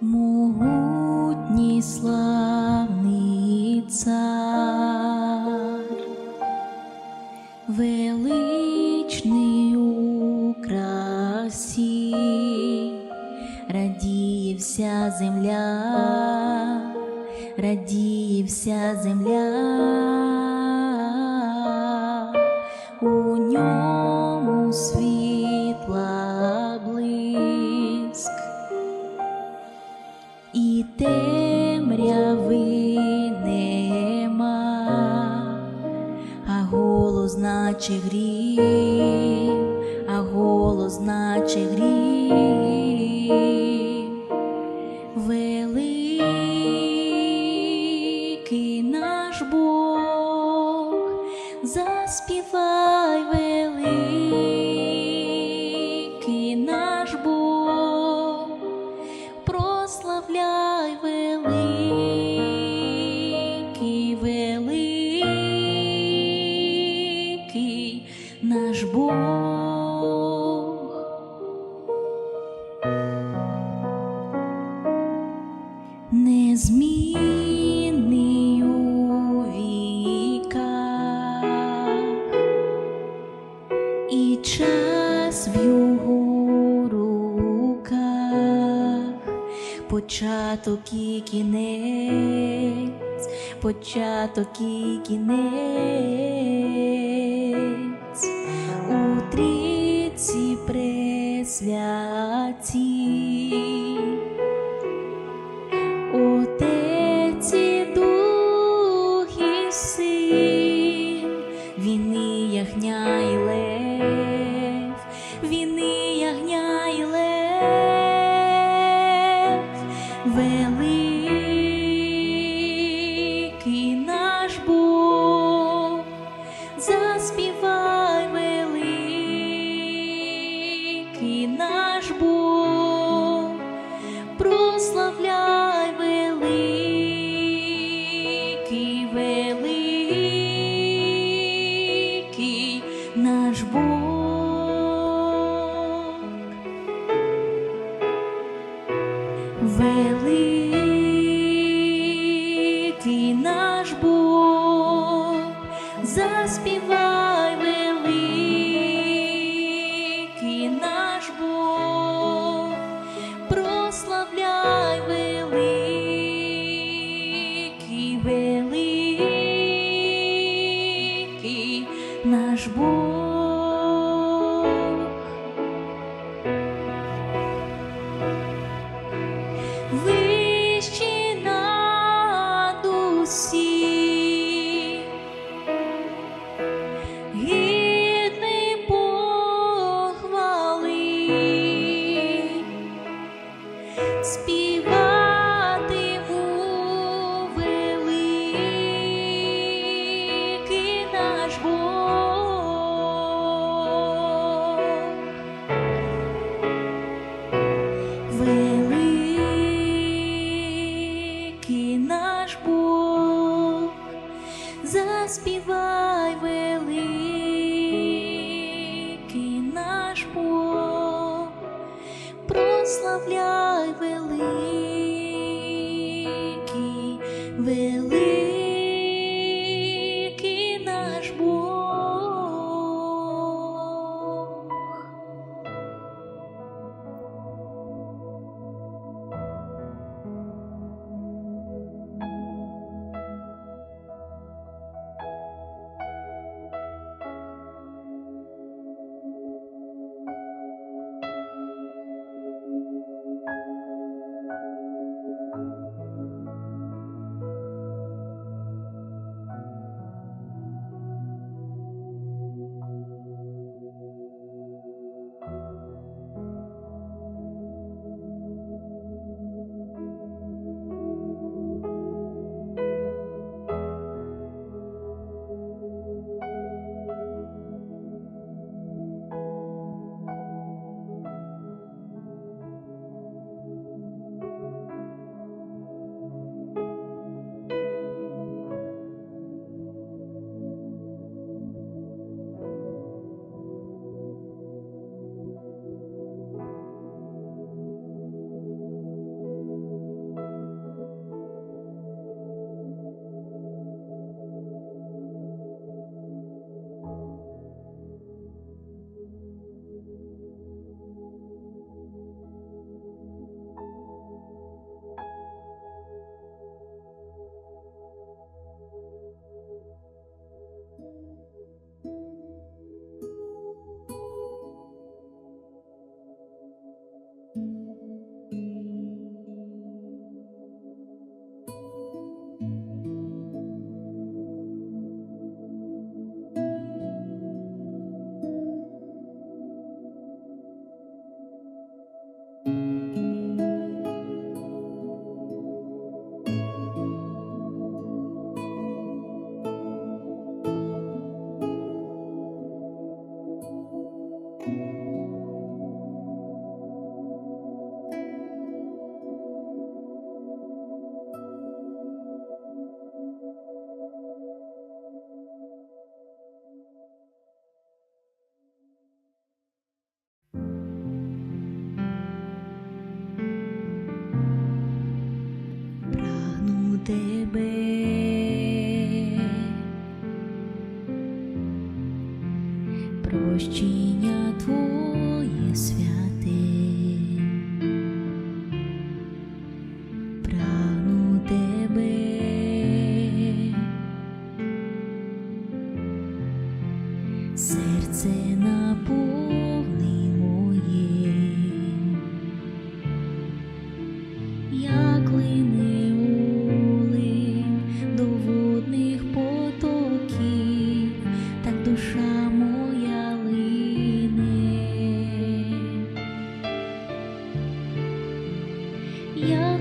Могутній славний величний у красі, земля, радіє вся земля. наче грім, а голос наче грім, великий наш Бог, заспівай великий. заспіває.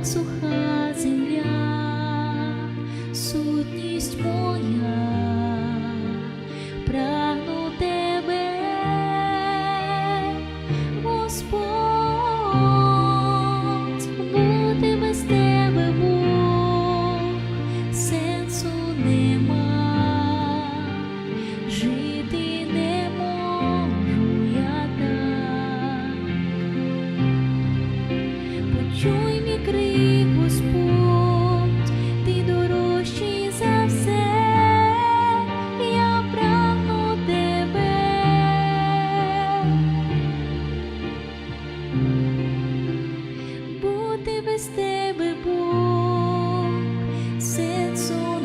组合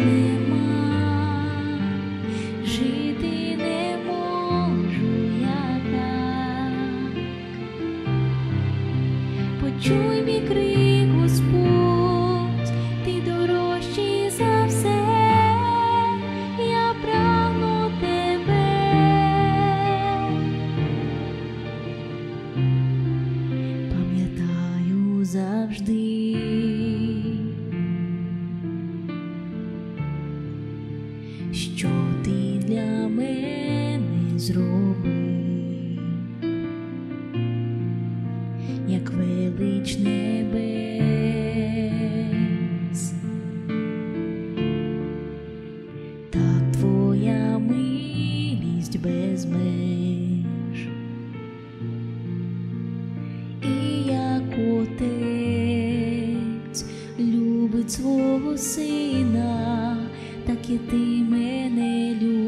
me. любить свого сина, так і ти мене любиш.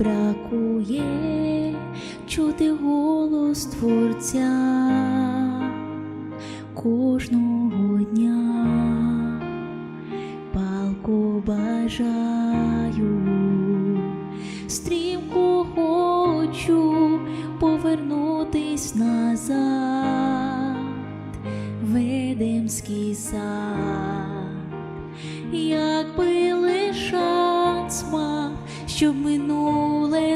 бракує чути голос Творця кожного дня, палко бажаю, стрімко хочу повернутись назад, ведемський сад, як би лишать смак, щоб минув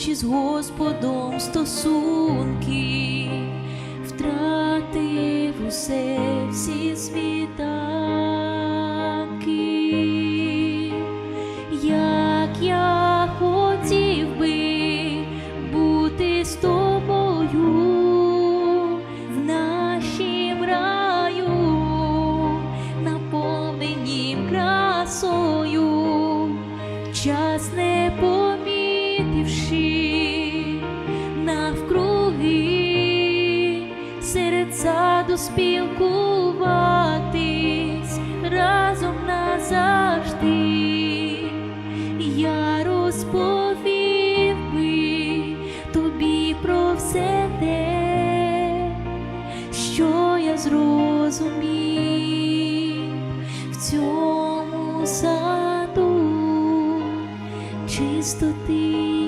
Наші з Господом стосунки, втратив усе всі світанки, зрозумів. В цьому саду чистоти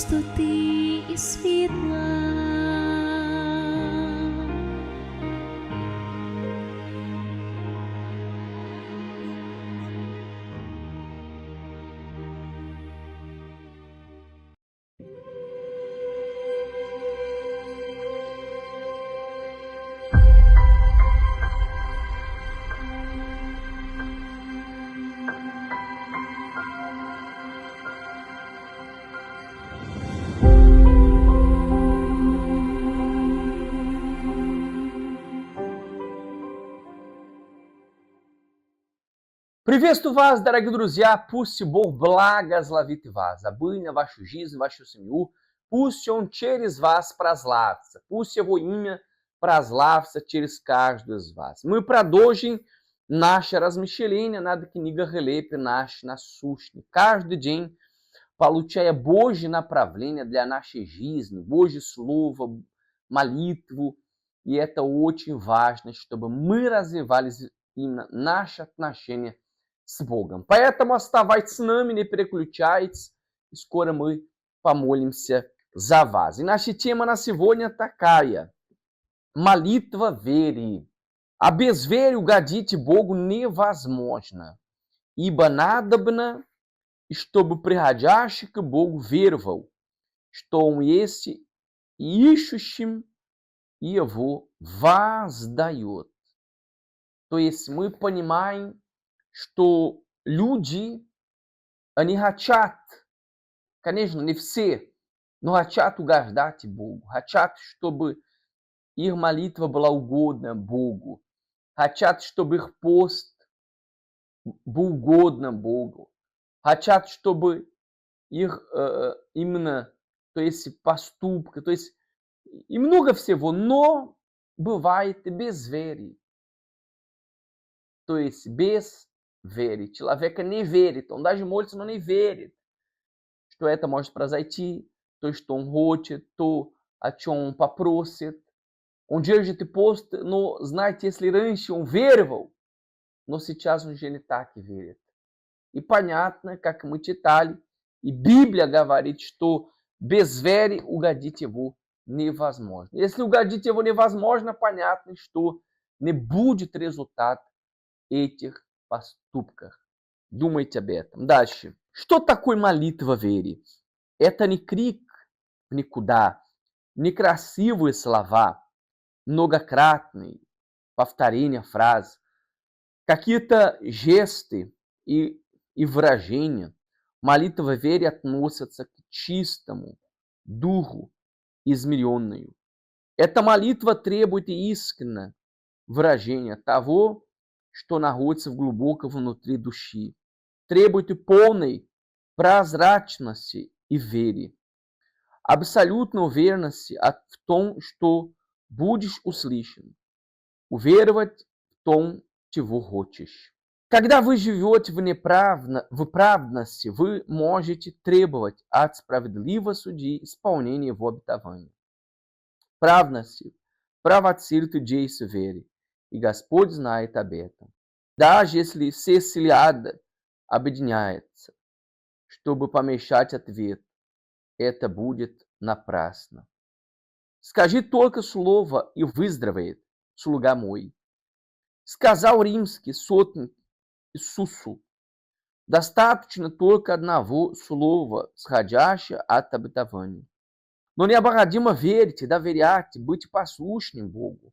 чистоти і світла. Приветствую вас, дорогие друзья! Пусть Бог благословит вас, обильно вашу жизнь, вашу семью. Пусть Он через вас прославится. Пусть Его имя прославится через каждого из вас. Мы продолжим наше размышление над книгой Релепи наш насущный. Каждый день получая Божье направление для нашей жизни, Божье Слово, молитву. И это очень важно, чтобы мы развивались именно наши отношения с Богом. Поэтому оставайтесь с нами, не переключайтесь. И скоро мы помолимся за вас. И наша тема на сегодня такая. Молитва веры. А без веры угодить Богу невозможно. Ибо надобно, чтобы приходящий к Богу веровал, что Он есть и ищущим Его воздает. То есть мы понимаем, что люди, они хотят, конечно, не все, но хотят угождать Богу, хотят, чтобы их молитва была угодна Богу, хотят, чтобы их пост был угодно Богу, хотят, чтобы их э, именно, то есть поступка, то есть и много всего, но бывает без веры. То есть без веры. Человека не верит. Он даже молится, но не верит, что это может произойти, то, что он хочет, то, о чем он попросит. Он держит пост, но, знаете, если раньше он веровал, но сейчас он уже не так верит. И понятно, как мы читали, и Библия говорит, что без веры угодить его невозможно. Если угодить его невозможно, понятно, что не будет результат этих поступках. Думайте об этом. Дальше. Что такое молитва вере? Это не крик никуда, не красивые слова, многократные повторения фраз, какие-то жесты и, и выражения. Молитва вере относится к чистому духу, измеренную. Эта молитва требует искренне выражения того, что находится в глубоко внутри души. Требует полной прозрачности и веры. Абсолютной уверенности в том, что будешь услышан. Уверовать в том, чего хочешь. Когда вы живете в, неправно, в праведности, вы можете требовать от справедливого судьи исполнения его обетований. Праведности провоцирует действие веры, И Господь знает об этом. Даже если Сесилиада объединяется, чтобы помешать ответ, это будет напрасно. Скажи только слово, и выздоровеет слуга мой. Сказал римский сотник Иисусу. Достаточно только одного слова, сходящего от обетования. Но необходимо верить, доверять, быть послушным Богу.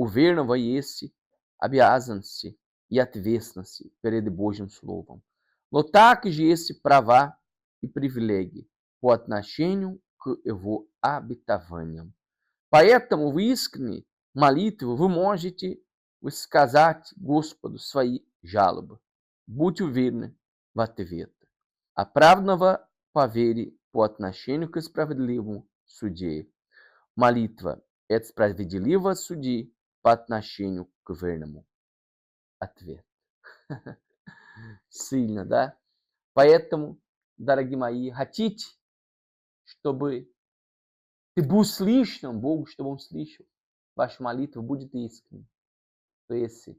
O verno vai esse, abiazam-se e atvestam-se, peredebojam slovam. louvam. de esse pravá e privilegue, pot nascenium que eu vou habitavaniam. Paetam uiskne, malito, vumongite, gospa do suai, jaloba. Bute uvirne, vateveta. A pravnava paveri, pot nascenium que spravdilivam sudie. Malitva, et spravdiliva sudie. по отношению к верному. Ответ. Сильно, да? Поэтому, дорогие мои, хотите, чтобы ты был слышным Богу, чтобы Он слышал, ваша молитва будет искренней. То есть,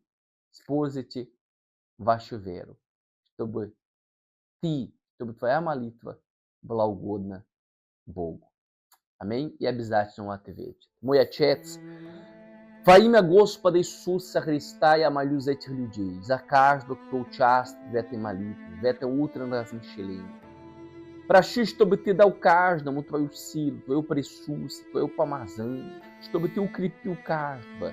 используйте вашу веру, чтобы ты, чтобы твоя молитва была угодна Богу. Амém? И обязательно он ответит. Мой Отец, во имя Господа Иисуса Христа я молюсь за этих людей, за каждого, кто участвует в этой молитве, в это утреннее размышление. Проси, чтобы Ты дал каждому Твою силу, Твое присутствие, Твое помазание, чтобы Ты укрепил каждого,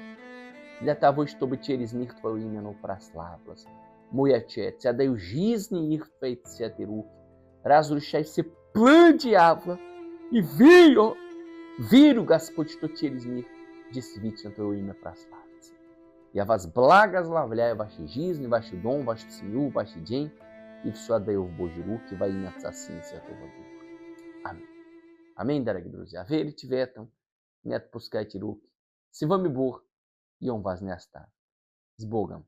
для того, чтобы через них Твое имя не прославилось. Мой Отец, я даю жизни их в Твои святые руки. Разрушай все планы дьявола и верю, верю, Господь, что через них действительно Твое имя прославится. Я вас благословляю в вашей жизни, в ваш дом, в вашу семью, в ваш день, и все отдаю в Божьи руки во имя Отца, Сына и Святого Духа. Аминь. Аминь, дорогие друзья. Верите в этом, не отпускайте руки. С вами Бог, и Он вас не оставит. С Богом.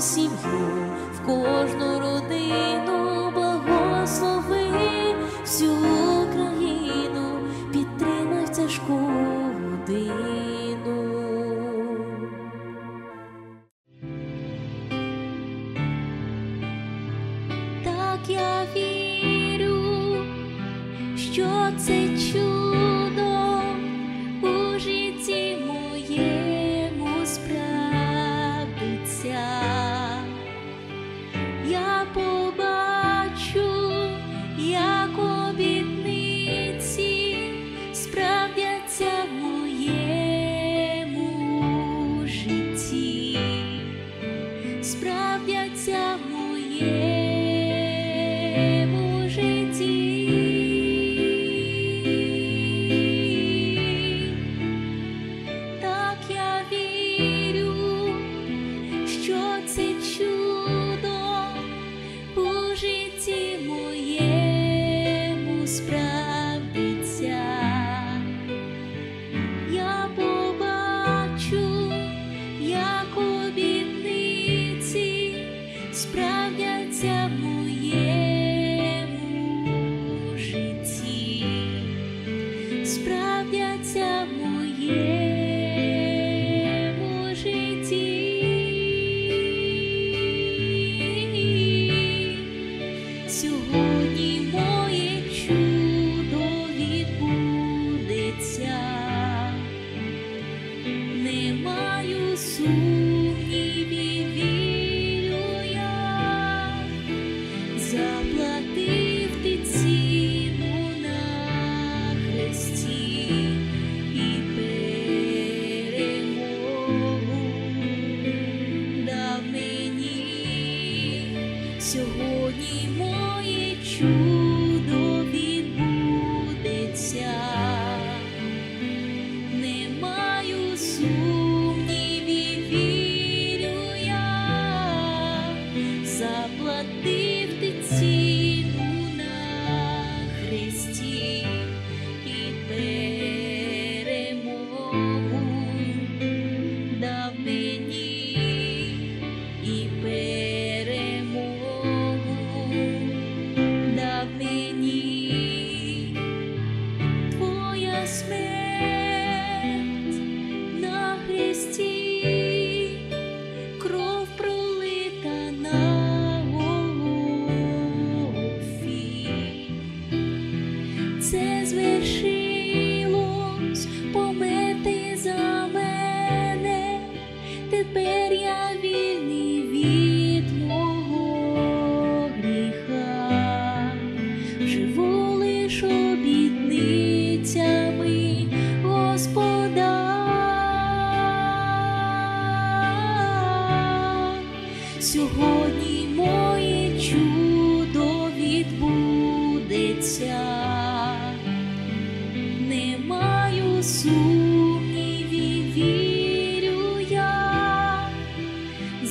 Сім'ю, в кожну родину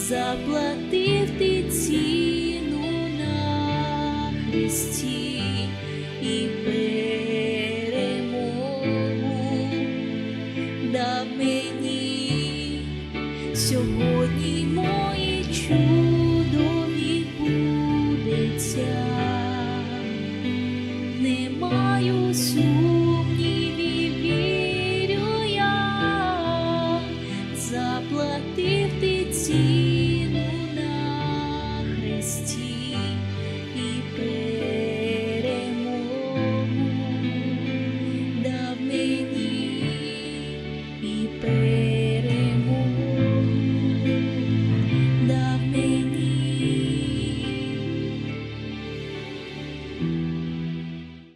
заплатив ти ціну на Христі і без.